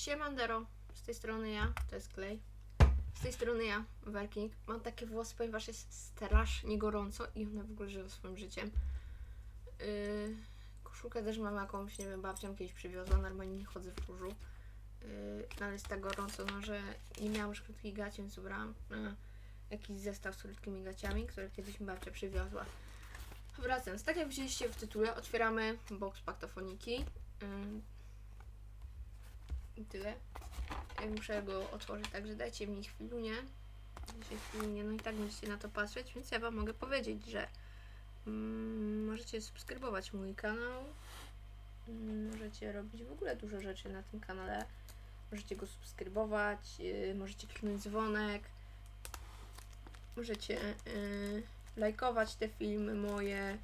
Siemandero, z tej strony ja, to jest klej. Z tej strony ja, Werking. Mam takie włosy, ponieważ jest strasznie gorąco i one w ogóle żyją swoim życiem. Yy, koszulkę też mam jakąś, nie wiem, babcią kiedyś przywiozła, normalnie nie chodzę w różu. Yy, no ale jest tak gorąco, no, że nie miałam już krótkich gaci, więc ubrałam e, jakiś zestaw z krótkimi gaciami, które kiedyś mi babcia przywiozła. Wracając, tak jak widzieliście w tytule, otwieramy box paktofoniki. Yy, i tyle. Muszę go otworzyć, także dajcie mi chwilunię. Chwilunię, no i tak będziecie na to patrzeć, więc ja Wam mogę powiedzieć, że mm, możecie subskrybować mój kanał. Mm, możecie robić w ogóle dużo rzeczy na tym kanale. Możecie go subskrybować, yy, możecie kliknąć dzwonek. Możecie yy, lajkować te filmy moje.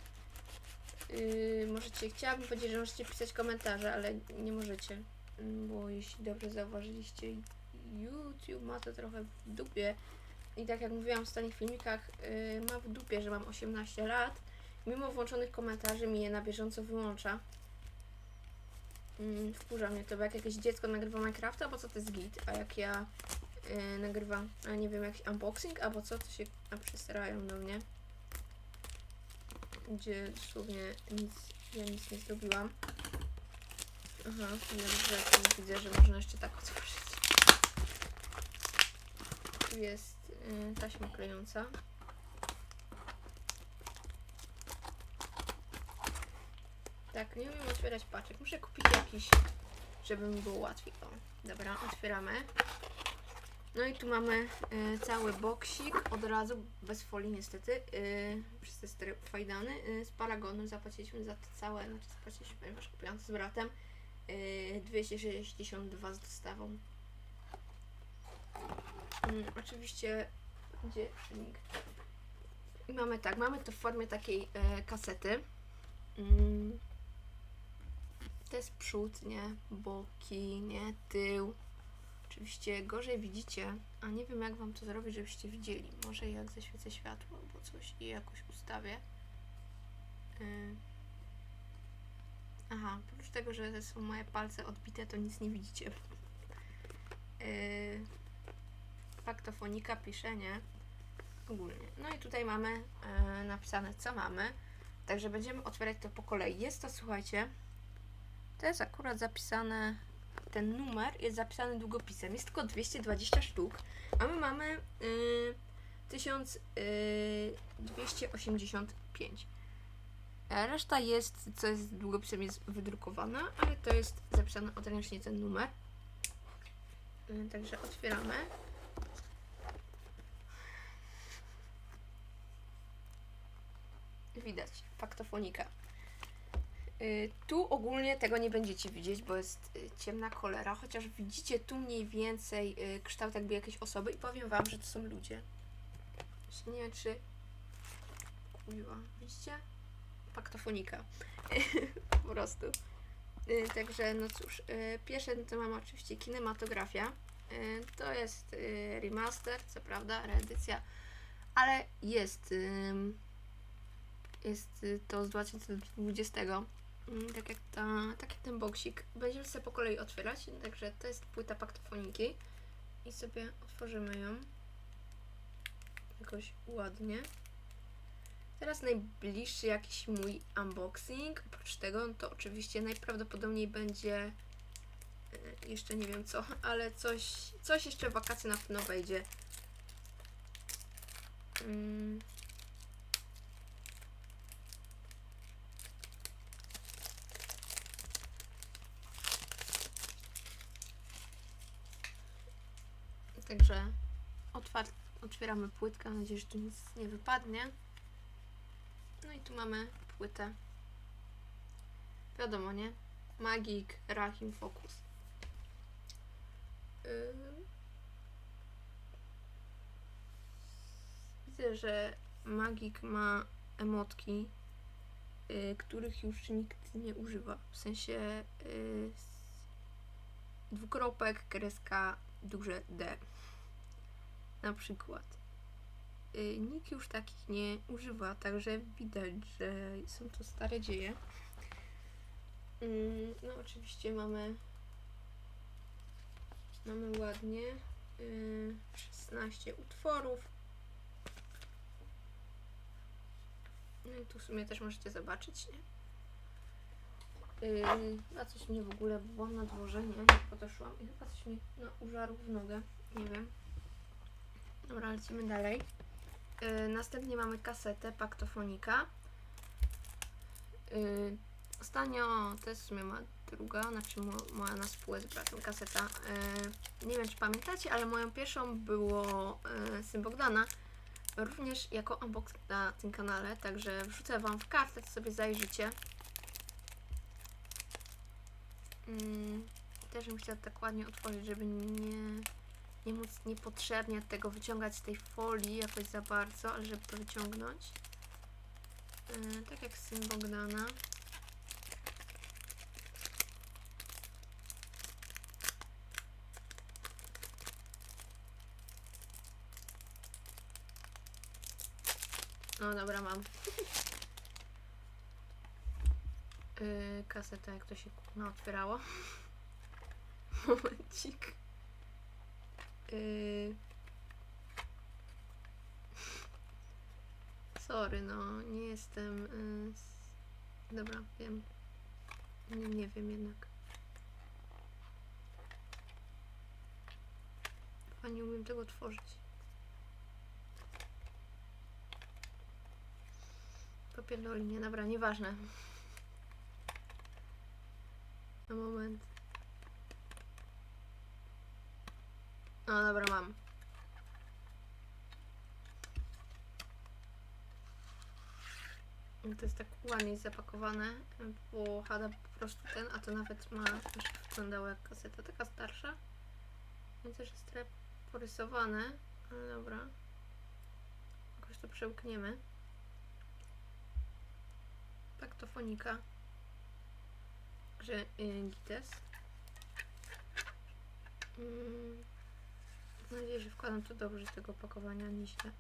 Yy, możecie, chciałabym powiedzieć, że możecie pisać komentarze, ale nie możecie bo jeśli dobrze zauważyliście, YouTube ma to trochę w dupie. I tak jak mówiłam w ostatnich filmikach, yy, ma w dupie, że mam 18 lat. Mimo włączonych komentarzy mi je na bieżąco wyłącza. Yy, wkurza mnie to, bo jak jakieś dziecko nagrywa Minecrafta, bo co to jest git, a jak ja yy, nagrywam, a nie wiem, jakiś unboxing, albo co, to się a przystarają do mnie. Gdzie dosłownie nic, ja nic nie zrobiłam. Aha, dobrze, tu widzę, że można jeszcze tak otworzyć. Tu jest y, taśma klejąca. Tak, nie umiem otwierać paczek. Muszę kupić jakiś, żeby mi było łatwiej. O, dobra, otwieramy. No i tu mamy y, cały boksik, od razu, bez folii niestety, y, przez te fajdany, y, z paragonu zapłaciliśmy za to całe, znaczy zapłaciliśmy, ponieważ kupiłam to z bratem, Yy, 262 z dostawą. Mm, oczywiście, gdzie link? Mamy tak, mamy to w formie takiej e, kasety. Mm, to jest przód, nie? Boki, nie? Tył. Oczywiście gorzej widzicie, a nie wiem jak wam to zrobić, żebyście widzieli. Może jak zaświecę światło albo coś i jakoś ustawię. Yy. Aha, oprócz tego, że są moje palce odbite, to nic nie widzicie. Yy, faktofonika pisze, nie? Ogólnie. No i tutaj mamy yy, napisane, co mamy. Także będziemy otwierać to po kolei. Jest to, słuchajcie, to jest akurat zapisane, ten numer jest zapisany długopisem. Jest tylko 220 sztuk, a my mamy yy, 1285. E, Reszta jest, co jest długopisem, jest wydrukowana, ale to jest zapisane odręcznie ten numer. Y, Także otwieramy. Widać, faktofonika. Y, Tu ogólnie tego nie będziecie widzieć, bo jest y, ciemna kolera, chociaż widzicie tu mniej więcej kształt jakby jakiejś osoby i powiem wam, że to są ludzie. Nie wiem, czy... Miła. Widzicie? Faktofonika. po prostu. Y, Także, no cóż, y, pierwsze to mamy oczywiście kinematografia. Y, To jest remaster, co prawda, reedycja, ale jest, jest to z 2020. Mm, Tak jak, ta, tak jak ten boksik. Będziemy sobie po kolei otwierać, także to jest płyta paktofoniki i sobie otworzymy ją jakoś ładnie. Teraz najbliższy jakiś mój unboxing. Oprócz tego, no to oczywiście najprawdopodobniej będzie e, jeszcze nie wiem co, ale coś, coś jeszcze wakacje na pewno wejdzie. Mm. Także otwieramy płytkę. Mam nadzieję, że tu nic nie wypadnie. No i tu mamy płytę. Wiadomo, nie? Magik, Rahim, Focus. Ym. Widzę, że Magik ma emotki, y, których już nikt nie używa. W sensie y, s- dwukropek, kreska, duże D. Na przykład nikt już takich nie używa, także widać, że są to stare dzieje. Mm, No oczywiście mamy Mamy ładnie yy, 16 utworów. No i tu w sumie też możecie zobaczyć, nie? Yy, a coś mnie w ogóle byłam na dworze, nie? Jak podeszłam i chyba coś mi no, użarł w nogę, nie wiem. Dobra, lecimy dalej. Yy, następnie mamy kasetę Paktofonika. Yy, ostatnio, jest w sumie ma druga, znaczy mo, moja na spółę z bratem kaseta. Yy, nie wiem, czy pamiętacie, ale moją pierwszą było yy, Syn Bogdana. Również jako unboxing na tym kanale, także wrzucę Wam w kartę, to sobie zajrzycie. Mm, też bym chciała tak ładnie otworzyć, żeby nie, nie móc niepotrzebnie tego wyciągać z tej folii jakoś za bardzo, ale żeby to wyciągnąć. Yy, tak jak syn Bogdana. No dobra, mam. Yy, kaseta, jak to się no, otwierało. Momencik. Yy. Sorry, no, nie jestem. S- dobra, wiem. Nie, nie wiem jednak. Chyba nie umiem tego tworzyć. Popierdoli mnie, dobra, nieważne. Na moment. No dobra, mam. To jest tak ładnie zapakowane, bo Hada po prostu ten, a to nawet ma, już wyglądało jak kaseta taka starsza. Więc też jest trochę porysowane, ale dobra. Jakoś to przełkniemy. Paktofonika. Że y, Gites. Mm, mam nadzieję, że wkładam to dobrze z tego opakowania, nieźle.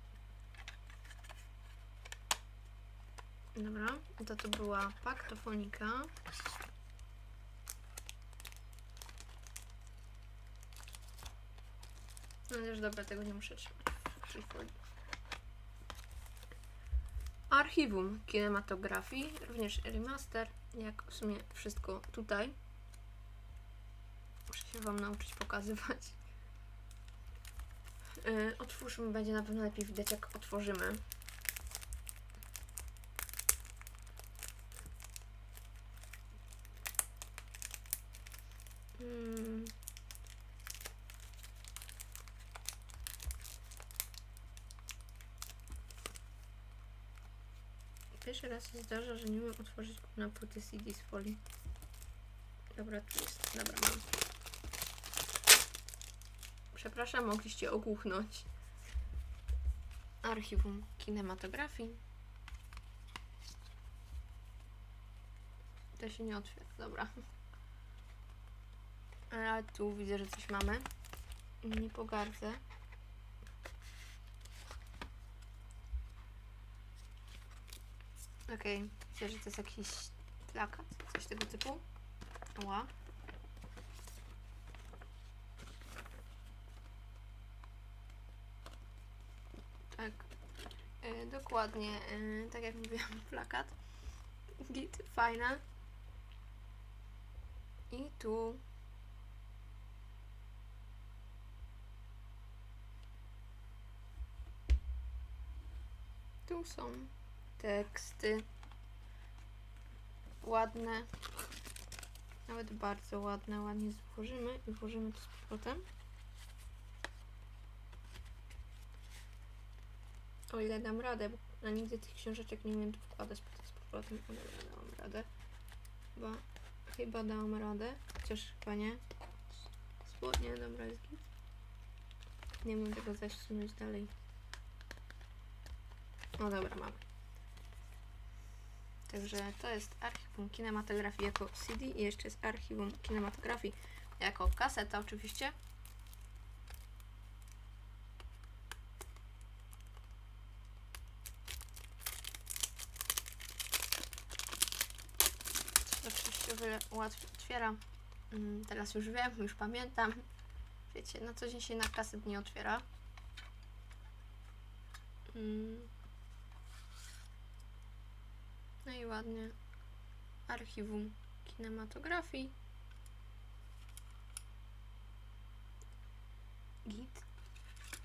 Dobra, to to była paktofonika. No też dobra, tego nie muszę trzymać w folii. Archiwum kinematografii, również remaster, jak w sumie wszystko tutaj. Muszę się Wam nauczyć pokazywać. Yy, otwórzmy, będzie na pewno lepiej widać jak otworzymy. Mm. Pierwszy raz się zdarza, że nie umiem otworzyć na płyty CD z folii. Dobra, tu jest. Dobra, mam. Przepraszam, mogliście ogłuchnąć. Archiwum kinematografii. To się nie otwiera, dobra. A tu widzę, że coś mamy. Nie pogardzę. Okej, myślę, że to jest jakiś plakat, coś tego typu. Ła. Tak, e, dokładnie, e, tak jak mówiłam, plakat. Git, fajna. I tu Tu są teksty. Ładne. Nawet bardzo ładne. Ładnie złożymy i włożymy to z powrotem. O ile dam radę, bo na nigdy tych książeczek nie umiem tu wkładać potem z powrotem. O ile dałam radę. Chyba, chyba dałam radę. Chociaż chyba nie. Spodnie, dobra, jest git. Nie wiem tego zasunąć dalej. No dobra, mam. Także to jest archiwum kinematografii jako CD i jeszcze jest archiwum kinematografii jako kaseta oczywiście. To oczywiście o wiele łatwiej otwiera. Mm, Teraz już wiem, już pamiętam. wiecie, na co dzień się na kaset nie otwiera. Mm. No i ładnie. Archiwum kinematografii. Git.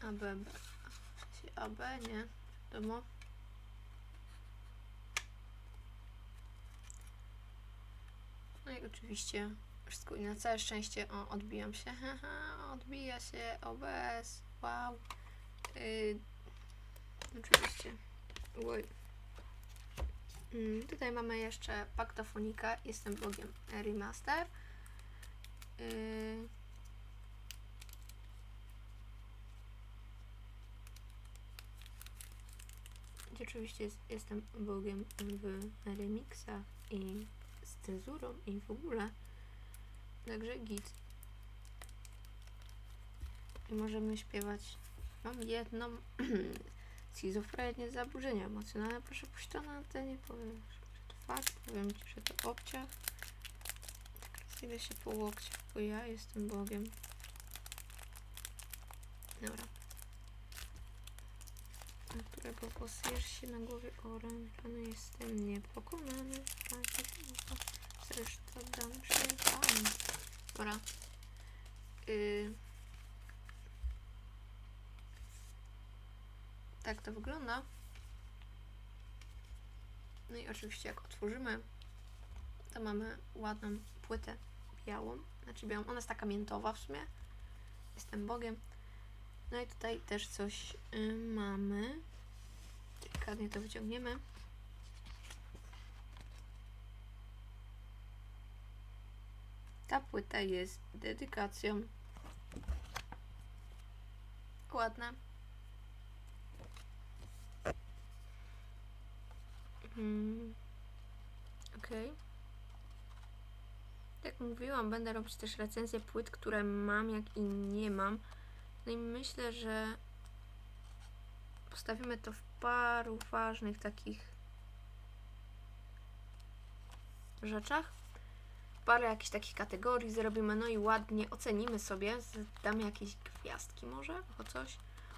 ABB. AB, nie? Wiadomo. Oczywiście wszystko i na całe szczęście o, odbijam się. Haha, odbija się OBS. Wow. Yy, oczywiście. Oj. Mm, tutaj mamy jeszcze Paktofonika. Jestem blogiem Remaster. Yy, Oczywiście jest, jestem bogiem w remixach i cenzurą i w ogóle. Także git. I możemy śpiewać. Mam jedną schizofrenię, zaburzenia emocjonalne. Proszę puść to na antenie. Powiem, że to fakt. Powiem ci, że to obciach. Ile się po łokciach, bo ja jestem bogiem. Dobra którego posjesz się na głowie orem. Rany jestem niepokonany. Zresztą dam się pan. Dobra. Yy. Tak to wygląda. No i oczywiście jak otworzymy, to mamy ładną płytę białą. Znaczy białą, ona jest taka miętowa w sumie. Jestem Bogiem. No i tutaj też coś y, mamy. Delikatnie to wyciągniemy. Ta płyta jest dedykacją. Ładna. Mm. Okej. Okay. Jak mówiłam, będę robić też recenzję płyt, które mam, jak i nie mam. No i myślę, że postawimy to w paru ważnych takich rzeczach. Parę jakichś takich kategorii zrobimy, no i ładnie ocenimy sobie. Damy jakieś gwiazdki może, albo coś.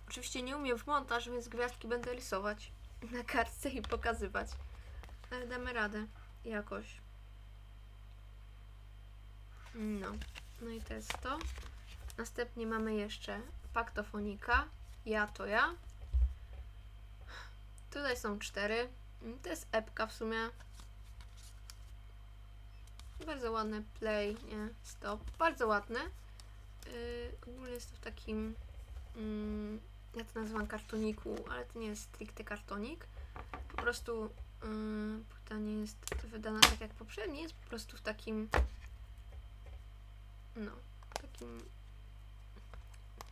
Oczywiście nie umiem w montaż, więc gwiazdki będę rysować na kartce i pokazywać. Ale damy radę jakoś. No, no i to jest to. Następnie mamy jeszcze paktofonika. Ja to ja. Tutaj są cztery. To jest epka w sumie. Bardzo ładny play, nie? Stop. Bardzo ładny. Yy, ogólnie jest to w takim. Yy, ja to nazywam kartoniku, ale to nie jest stricte kartonik. Po prostu yy, płyta nie jest wydana tak jak poprzednie, jest po prostu w takim. No, takim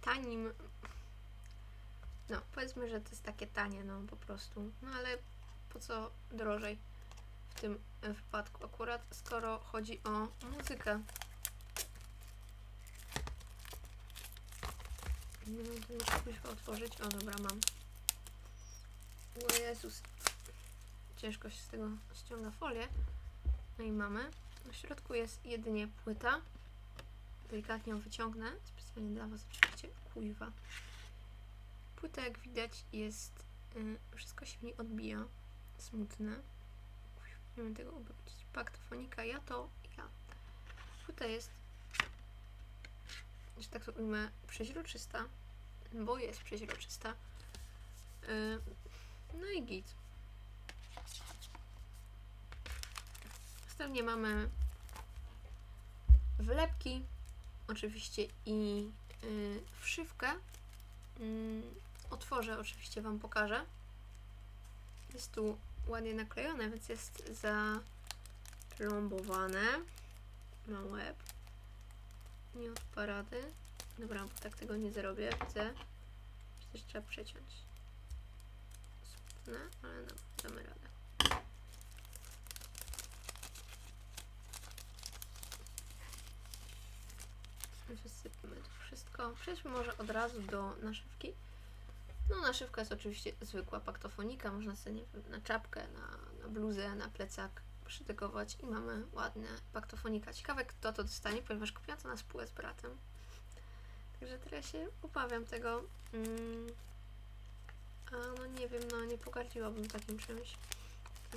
tanim. No, powiedzmy, że to jest takie tanie, no po prostu. No ale po co drożej w tym wypadku akurat, skoro chodzi o muzykę. Nie wiem, muszę kuźwa otworzyć. O, dobra, mam. O Jezus. Ciężko się z tego ściąga folię. No i mamy. W środku jest jedynie płyta. Delikatnie ją wyciągnę. Specjalnie dla Was oczywiście. Kujwa. Płyta jak widać jest... Yy, wszystko się w niej odbija. Smutne. Nie wiem tego obrócić. Paktofonika, ja to ja. Płyta jest, że tak to ujmę, przeźroczysta, bo jest przeźroczysta. Yy, no i git. Następnie mamy wlepki, oczywiście i yy, wszywkę. Yy, otworzę, oczywiście Wam pokażę. Jest tu ładnie naklejone, więc jest zaplombowane. Ma łeb. Nie od parady. Dobra, bo tak tego nie zrobię, widzę. Przecież trzeba przeciąć. Smutne, ale no, damy radę. Wysypmy to wszystko. Przejdźmy może od razu do naszywki. No naszywka jest oczywiście zwykła paktofonika, można sobie wiem, na czapkę, na, na bluzę, na plecak przytykować i mamy ładne paktofonika. Ciekawe kto to dostanie, ponieważ kupiłam to na spółę z bratem. Także teraz się obawiam tego. Mm. A no nie wiem, no nie pogardziłabym takim czymś.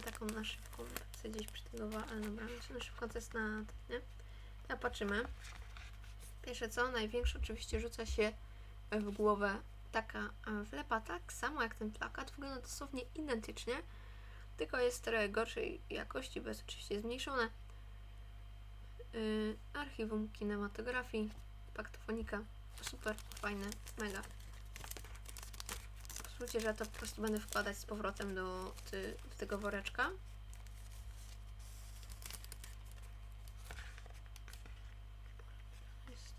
Taką na szybką chcę gdzieś przy tego, wa- ale dobra, na szybko to jest na nie? Ja patrzymy. Pierwsze co, największe oczywiście rzuca się w głowę taka e, wlepa, tak samo jak ten plakat. Wygląda dosłownie identycznie, tylko jest trochę gorszej jakości, bo jest oczywiście zmniejszone. Yy, archiwum kinematografii, paktofonika. Super, fajne, mega. Pozwólcie, że ja to po prostu będę wkładać z powrotem do, ty, do tego woreczka. Jest.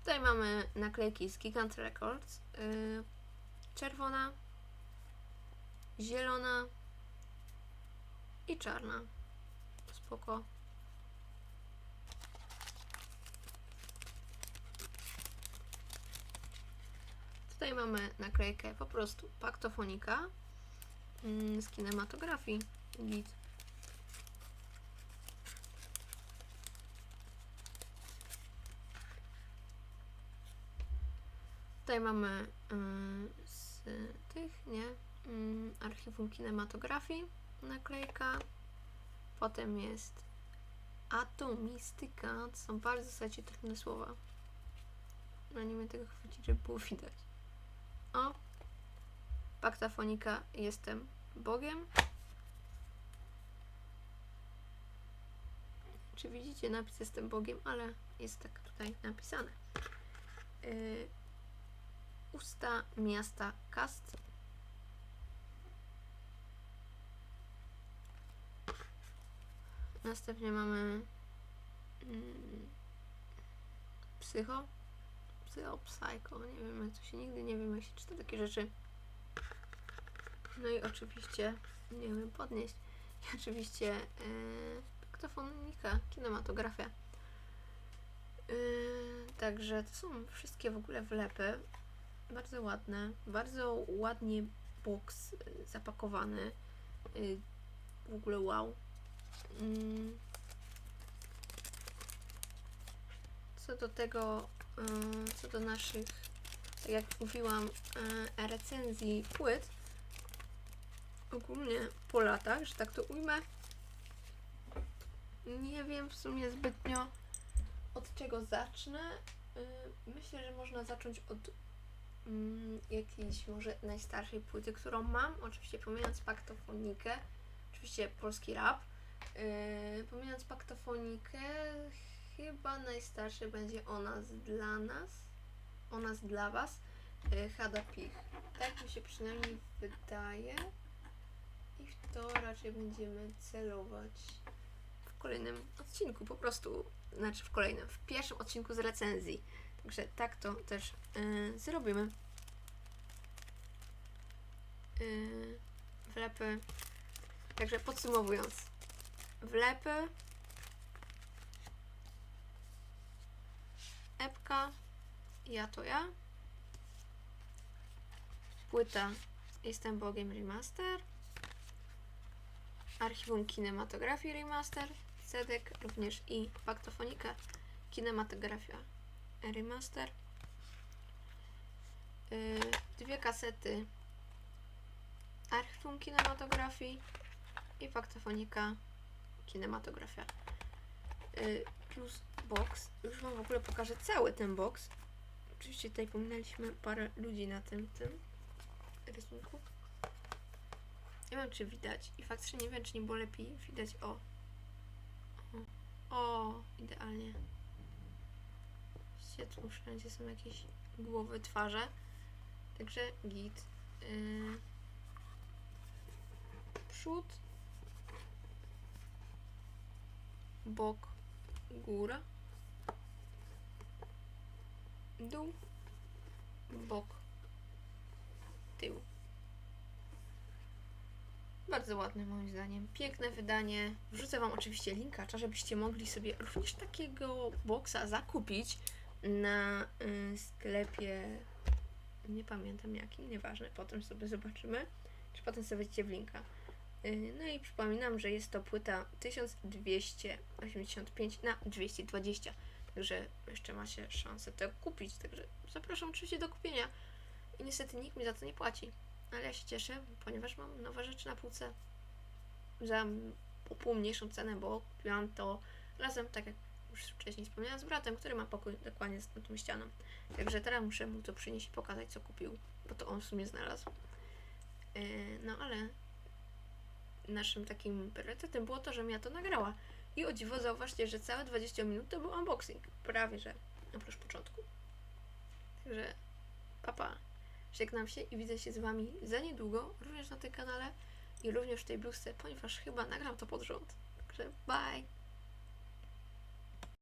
Tutaj mamy naklejki z Gigant Records. Yy, czerwona, zielona i czarna. Spoko. Tutaj mamy naklejkę po prostu paktofonika mm, z kinematografii. Tutaj mamy mm, z tych, nie? Mm, archiwum kinematografii naklejka. Potem jest atomistyka. To są bardzo, słuchajcie, trudne słowa. No nie wiem tego chwycić, żeby było widać. O. Paktafonika jestem Bogiem. Czy widzicie napis jestem Bogiem, ale jest tak tutaj napisane. Yy, usta miasta Kast. Następnie mamy mm, psycho. Psycho, psycho, nie wiem to się nigdy nie jak się czyta takie rzeczy. No i oczywiście nie wiem podnieść. I oczywiście yy, paktofonika, kinematografia. Yy, także to są wszystkie w ogóle wlepy. Bardzo ładne, bardzo ładnie box y, zapakowany. Y, w ogóle wow. Mm. Co do tego, y, co do naszych, tak jak mówiłam, recenzji płyt, ogólnie po latach, że tak to ujmę, nie wiem w sumie zbytnio od czego zacznę. Myślę, że można zacząć od mm, jakiejś może najstarszej płyty, którą mam, oczywiście pomijając paktofonikę, oczywiście polski rap. Yy, pomijając paktofonikę, chyba najstarszy będzie o nas dla nas, o nas dla was, yy, Hada Pich. Tak mi się przynajmniej wydaje i w to raczej będziemy celować w kolejnym odcinku, po prostu, znaczy w kolejnym, w pierwszym odcinku z recenzji. Także tak to też yy, zrobimy. Yy, wlepy. Także podsumowując, wlepy, epka, ja to ja, płyta. Jestem Bogiem Remaster, archiwum kinematografii Remaster, Cedek również i faktofonika kinematografia Remaster, yy, dwie kasety archiwum kinematografii i faktofonika kinematografia yy, plus box. Już Wam w ogóle pokażę cały ten box. Oczywiście tutaj pominęliśmy parę ludzi na tym, tym rysunku. Nie wiem, czy widać. I faktycznie nie wiem, czy nie było lepiej widać. O, o idealnie. Widzicie, tu wszędzie są jakieś głowy, twarze. Także git. Yy. Przód. Bok. Góra. Dół. Bok. Tył. Bardzo ładne moim zdaniem. Piękne wydanie. Wrzucę Wam oczywiście linkacza, żebyście mogli sobie również takiego boksa zakupić na y, sklepie. Nie pamiętam jakim, nieważne, potem sobie zobaczymy. Czy potem sobie wejdziecie w linka. Y, No i przypominam, że jest to płyta 1285 na 220. Także jeszcze macie szansę to kupić. Także zapraszam oczywiście do kupienia. I niestety nikt mi za to nie płaci. Ale ja się cieszę, ponieważ mam nowe rzeczy na półce za pół mniejszą cenę, bo kupiłam to razem, tak jak już wcześniej wspomniałam, z bratem, który ma pokój dokładnie z tą ścianą. Także teraz muszę mu to przynieść i pokazać, co kupił, bo to on w sumie znalazł. Yy, no ale naszym takim priorytetem było to, żebym ja to nagrała. I o dziwo zauważcie, że całe 20 minut to był unboxing. Prawie, że oprócz początku. Także papa. Żegnam się i widzę się z Wami za niedługo, również na tym kanale i również w tej bluzce, ponieważ chyba nagram to pod rząd. Także bye!